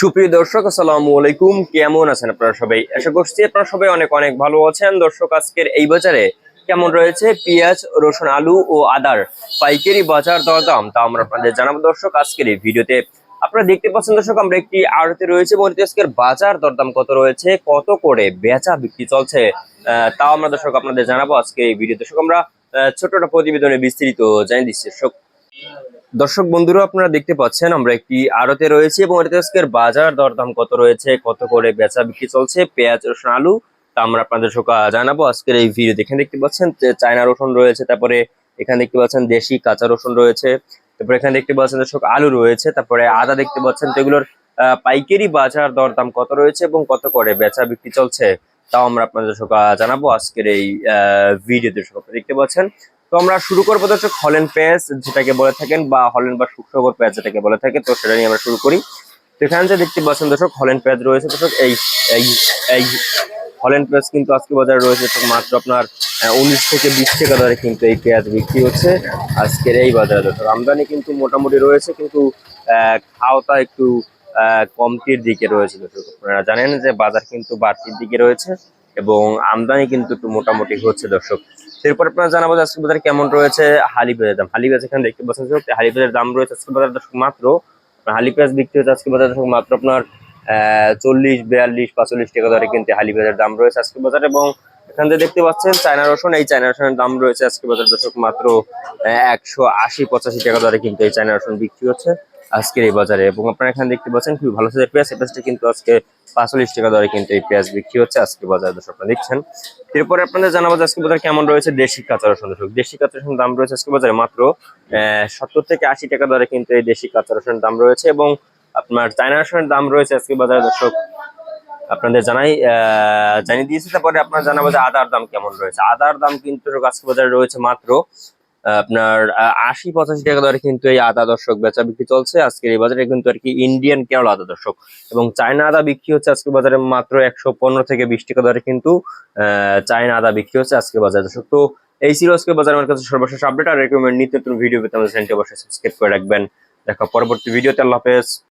সুপ্রিয় দর্শক, আসসালামু আলাইকুম। কেমন আছেন আপনারা সবাই? আশা করছি আপনারা সবাই অনেক অনেক ভালো আছেন। দর্শক, আজকের এই বাজারে কেমন রয়েছে? পেঁয়াজ, রসুন, আলু ও আদার পাইকারি বাজার দরদাম তা আমরা আপনাদের জানাব। দর্শক, আজকের এই ভিডিওতে আপনারা দেখতে পাচ্ছেন, দর্শক, আমরা একটি আড়তে রয়েছে এবং এতে আজকের বাজার দরদাম কত রয়েছে? কত করে বেচা বিক্রি চলছে? তাও আমরা, দর্শক, আপনাদের জানাব আজকে এই ভিডিও দর্শক, আমরা ছোট প্রতিবেদনে বিস্তারিত জানিয়ে দিচ্ছি। দর্শক বন্ধুরা, আপনারা দেখতে পাচ্ছেন আমরা একটি আড়তে রয়েছে এবং আজকের বাজার দরদাম কত রয়েছে, কত করে বেচা বিক্রি চলছে, পেঁয়াজ, রসুন, আলু তা আমরা আপনাদের সকা জানাব। আজকের এই ভিডিও এখানে দেখতে পাচ্ছেন চায়না রসুন রয়েছে, তারপরে এখানে দেখতে পাচ্ছেন দেশি কাঁচা রসুন রয়েছে, তারপরে এখানে দেখতে পাচ্ছেন দর্শক আলু রয়েছে, তারপরে আদা দেখতে পাচ্ছেন তো এগুলোর পাইকারি বাজার দরদাম কত রয়েছে এবং কত করে বেচা বিক্রি চলছে, তাও আমরা আপনাদের সকা জানাব আজকের এই ভিডিওতে আপনারা দেখতে পাচ্ছেন তো আমরা শুরু করব দর্শক হলেন পেঁয়াজ যেটাকে বলে থাকেন বা হলেন বা সুখসাগর পেঁয়াজ যেটাকে বলে থাকে, তো সেটা নিয়ে আমরা শুরু করি। তো এখানে যে দেখতে পাচ্ছেন দর্শক, হলেন পেঁয়াজ রয়েছে। দর্শক, এই এই এই হলেন পেঁয়াজ কিন্তু আজকে বাজারে রয়েছে। মাত্র আপনার উনিশ থেকে বিশ টাকা দরে কিন্তু এই পেঁয়াজ বিক্রি হচ্ছে আজকের এই বাজারে। দর্শক, আমদানি কিন্তু মোটামুটি রয়েছে, কিন্তু খাওয়াটা একটু কমতির দিকে রয়েছে। দর্শক, আপনারা জানেন যে বাজার কিন্তু বাড়তির দিকে রয়েছে এবং আমদানি কিন্তু একটু মোটামুটি হচ্ছে। দর্শক এরপর আপনারা জানাব আজকে বাজারে কেমন রয়েছে হালি পেঁয়াজের দাম। হালি পেঁয়াজ এখানে দেখতে পাচ্ছেন হালি পেঁয়াজের দাম রয়েছে আজকে বাজার দর্শক মাত্র হালি পেঁয়াজ বিক্রি হচ্ছে আজকে বাজারে দর্শক মাত্র আপনার চল্লিশ, বিয়াল্লিশ পাঁচল্লিশ টাকা দরে কিন্তু হালি পেঁয়াজের দাম রয়েছে আজকে বাজার এবং এখান থেকে দেখতে পাচ্ছেন চায়না রসুন, এই চায়না রসুনের দাম রয়েছে আজকে বাজার দর্শক মাত্র একশো আশি, পঁচাশি টাকা দরে কিন্তু এই চায়না রসুন বিক্রি হচ্ছে। আজকের এই বাজারে। এবং আপনারা এখানে দেখতে পাচ্ছেন, খুবই ভালো সাইজের পেঁয়াজ। পেঁয়াজটা কিন্তু আজকে পাঁচচল্লিশ টাকা দরে কিন্তু এই পেঁয়াজ বিক্রি হচ্ছে আজকে বাজারে, দর্শক আপনারা দেখছেন। এরপরে আপনাদের জানাব আজকে বাজার কেমন রয়েছে দেশি কাঁচা রসুন, দর্শক। দেশি কাঁচা রসুন দাম রয়েছে আজকে বাজারে মাত্র সত্তর থেকে আশি টাকা দরে কিন্তু এই দেশি কাঁচা রসুনের দাম রয়েছে এবং আপনার চায়না রসুনের দাম রয়েছে আজকে বাজারে, দর্শক। আপনাদের জানাই জানিয়ে দিয়েছি। তারপরে আপনার জানাব যে আদার দাম কেমন রয়েছে। আদার দাম কিন্তু আজকে বাজারে রয়েছে মাত্র আপনার আশি পঁচাশি টাকা দরে কিন্তু এই আদা দর্শক বেচা বিক্রি চলছে। আজকের এই বাজারে কিন্তু আর কি ইন্ডিয়ান কেরল আদা দর্শক। এবং চায়না আদা বিক্রি হচ্ছে আজকে বাজারে মাত্র একশো পনেরো থেকে বিশ টাকা দরে কিন্তু চায়না আদা বিক্রি হচ্ছে আজকে বাজার। দর্শক, তো এই ছিল আজকে বাজারে। আমার কাছে সর্বশেষ আপডেট আর রেকমেন্ড নিত্য নতুন ভিডিও পেতে আমাদের চ্যানেলটি অবশ্যই সাবস্ক্রাইব করে রাখবেন। দেখা পরবর্তী ভিডিওতে আল্লাহ হাফেজ।